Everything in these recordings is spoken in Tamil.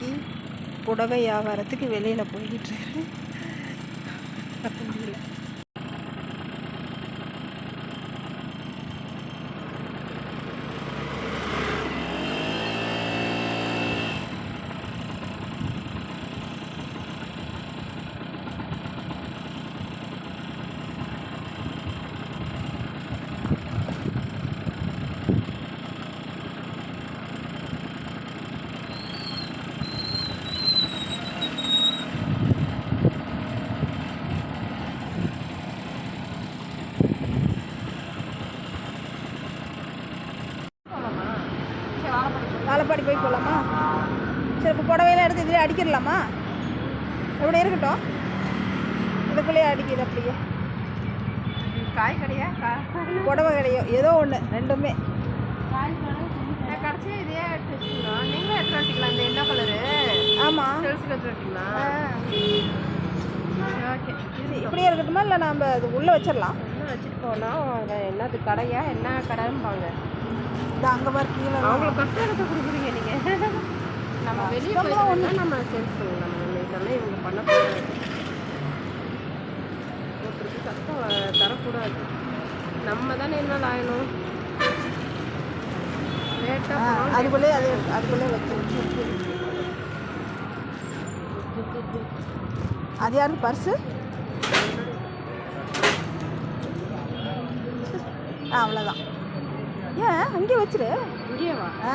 இன்னைக்கு புடவை வியாபாரத்துக்கு வெளியில் போய்கிட்டு இருக்கேன் முடியல வாழைப்பாடி போய் போகலாமா சரி இப்போ புடவையெல்லாம் எடுத்து இதிலே அடிக்கிடலாமா? எப்படி இருக்கட்டும். இதுக்குள்ளேயே அடிக்கிது அப்படியே. காய் கடையா? புடவை கிடையோ ஏதோ ஒன்று ரெண்டுமே. நான் கடைசியாக இதையே எடுத்து வச்சுக்கலாம் நீங்களும் எடுத்து வச்சுக்கலாம். இந்த என்ன கலரு ஆமாம் செல்ஸில் எடுத்து வச்சுக்கலாம். ஓகே. இப்படியே இருக்கட்டுமா? இல்லை நம்ம அது உள்ளே வச்சிடலாம்? வச்சுட்டு போனால் அவங்க என்னது கடையா? என்ன கடைம்பாங்க இந்த அங்கே பாரு கீழே அவங்களுக்கு கஷ்டம் எடுத்து கொடுக்குறீங்க நீங்கள் நம்ம வெளியே போயிருந்தா நம்ம சேல்ஸ் பண்ணலாம். நம்ம இதெல்லாம் இவங்க பண்ண போகிறாங்க ஒருத்தருக்கு கஷ்டம் தரக்கூடாது. நம்ம தானே என்ன ஆகணும். ஆ, லேட்டாக அதுக்குள்ளே அது அதுக்குள்ளே வச்சு அது யாரு பர்ஸு ஆ அவ்வளோதான் ஏன் அங்கேயே வச்சிரு. இங்கேயே வா. ஆ.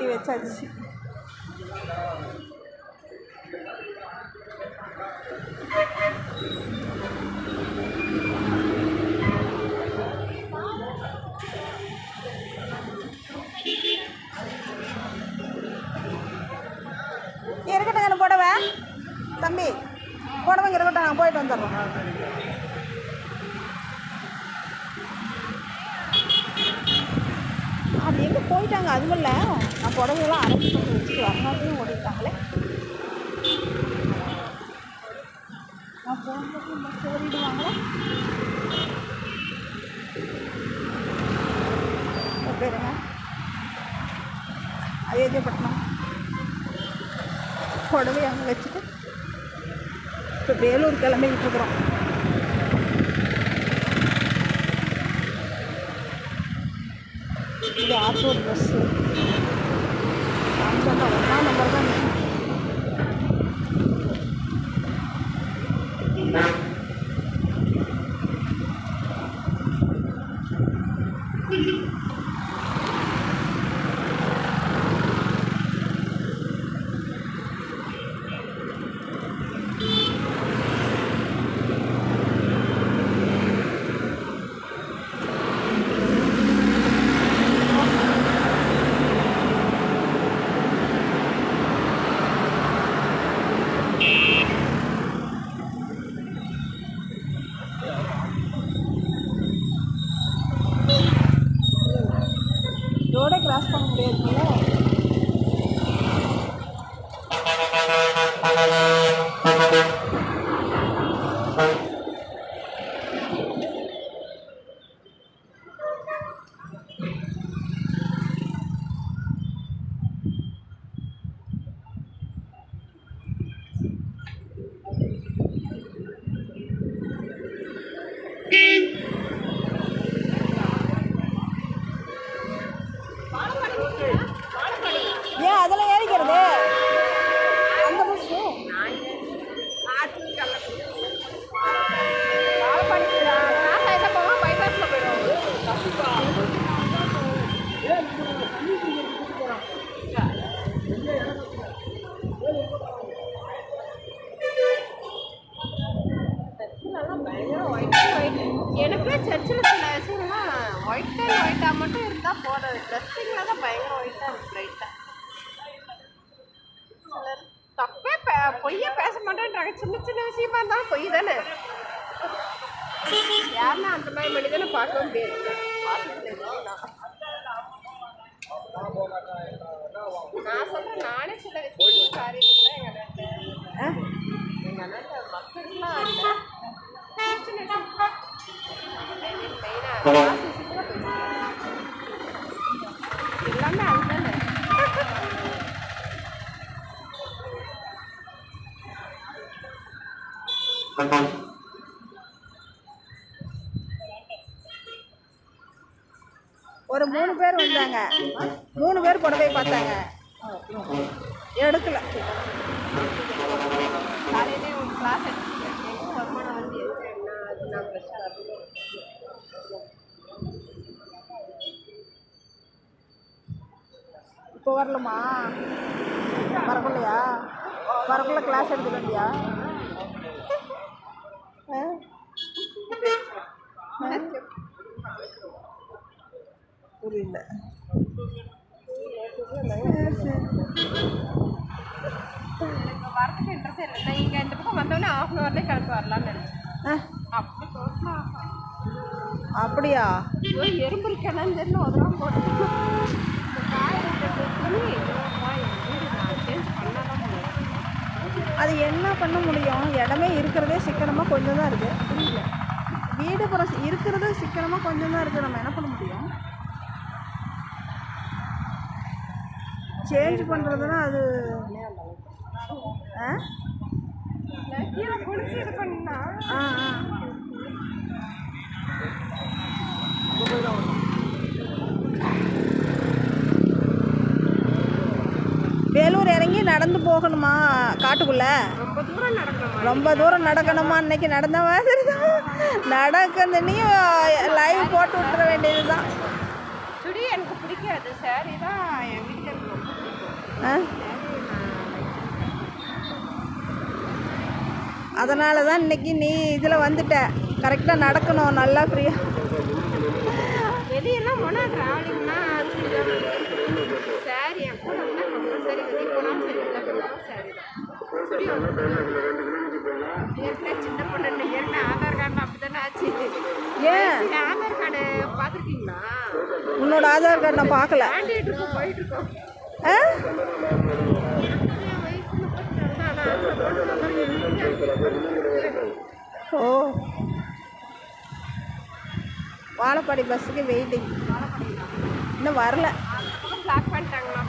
因为在吃。போயிட்டாங்க. அதுமில்ல நான் புடவையெல்லாம் அரைச்சி கொண்டு வச்சுட்டு வரலாத்தையும் ஓடிட்டாங்களே. நான் போகும்போது பஸ் ஓடிடுவாங்களே பேருங்க. அயோத்தியப்பட்டினம் புடவை அங்கே வச்சுட்டு இப்போ வேலூர் கிளம்பிக்கிட்டு இருக்கிறோம். ஆத்தூர் பஸ்ஸு அங்கே ஒன்றா நம்பர் தான் மட்டும் இருந்தால் போதாது. ட்ரெஸ்ஸிங்கில் தான் பயங்கர ஒயிட்டாக இருக்குது பிரைட்டாக சிலர் தப்பே பே பொய்யே பேச மாட்டேன்றாங்க. சின்ன சின்ன விஷயமா இருந்தாலும் பொய் தானே? யாருன்னா அந்த மாதிரி மட்டும் தானே பார்க்க முடியாது. நான் சொல்கிறேன் நானே சில விஷயம் காரியம் ஒரு மூணு பேர் வந்தாங்க. மூணு பேர் புடவை பார்த்தாங்க. எடுக்கல. காலையிலே ஒரு கிளாஸ் எடுத்துருக்கேன் வந்து என்ன இப்போ வரலமா? வரக்குள்ளையா? வரக்குள்ள கிளாஸ் எடுத்துக்கிட்டியா எனக்கு வரதுக்கு இன்ட்ரெஸ்ட் இல்லை. நான் இங்கே இந்த பக்கம் வந்தோடனே ஆஃப் அன் ஹவர்லேயே கிளம்பி வரலாம்னு நினைச்சேன். அப்படி அப்படியா? எறும்பு தெரியல அதெல்லாம் போட்டு அது என்ன பண்ண முடியும்? இடமே இருக்கிறதே சிக்கனமாக கொஞ்சம் தான் இருக்குது புரியல. வீடு புறம் இருக்கிறது சிக்கனமாக கொஞ்சம் தான் இருக்குது நம்ம என்ன பண்ண முடியும்? சேஞ்ச் பண்ணுறதுனா அது ஆ? ஆ வேலூர் இறங்கி நடந்து போகணுமா காட்டுக்குள்ள? ரொம்ப தூரம் நடக்கணும்? ரொம்ப தூரம் நடக்கணுமா? இன்னைக்கு நடந்த மாதிரி தான். நடக்கிறதுனையும் லைவ் போட்டு விட்டுற வேண்டியது தான் சுடி எனக்கு பிடிக்காது. சாரி தான் என் வீட்டுக்கு அதனால தான் இன்னைக்கு நீ இதில் வந்துட்ட. கரெக்டாக நடக்கணும் நல்லா ஃப்ரீயாக வெளியெல்லாம் போனால் ட்ராவலிங்னா சாரி என் கூட கம்பல்சரி வெளியே போனாலும் சரி இல்லை போனாலும் சின்ன பொண்ணு ஏற்கனவே ஆதார் கார்டில் அப்படி தானே ஆச்சு? ஏன்? ஆதார் கார்டு பார்த்துருக்கீங்களா? உன்னோட ஆதார் கார்டு நான் பார்க்கல. போயிட்டு இருக்கோம். ஆ? ஓ. வாழப்பாடி பஸ்ஸுக்கு வெயிட்டிங் இன்னும் வரல. பண்ணிட்டாங்களா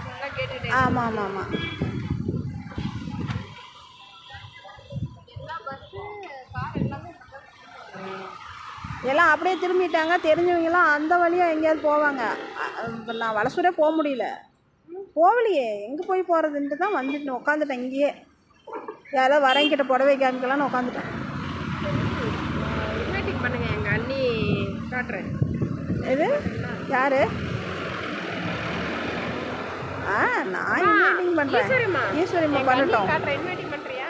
ஆமாம் ஆமாம் ஆமாம் எல்லா கார் எல்லாமே எல்லாம் அப்படியே திரும்பிட்டாங்க. தெரிஞ்சவங்கலாம் அந்த வழியாக எங்கேயாவது போவாங்க. இப்போ நான் வலசூரே போக முடியல. போகலையே. எங்கே போய் போகிறதுன்ட்டு தான் வந்துட்டு உட்காந்துட்டேன் இங்கேயே. யாராவது வரங்கிட்ட புடவை காமிக்கலான்னு உட்காந்துட்டேன் பண்ணுங்க எங்கள் அண்ணி காட்டுறேன். இது யார்? ஆ நான் இன்வைட்டிங் பண்ணுறேன் ஈஸ்வரிம்மா. பண்ணட்டும். இன்வைட்டிங் பண்ணுறியா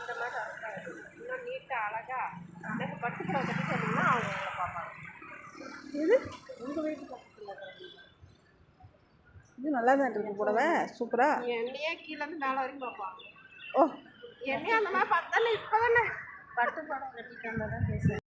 இந்த மாதிரி நீட்டாக அழகா எனக்கு பட்டு புடவை கட்டி சொன்னீங்கன்னா அவங்க பார்ப்பாங்க. இது இது நல்லா தான் இருக்கு புடவை சூப்பராக என்னையே கீழேருந்து மேலே வரைக்கும் பார்ப்பாங்க ஓ. என்னையே அந்த மாதிரி பார்த்தாலே இப்போ தானே பட்டு புடவை கட்டிட்டு தான் பேசுகிறேன்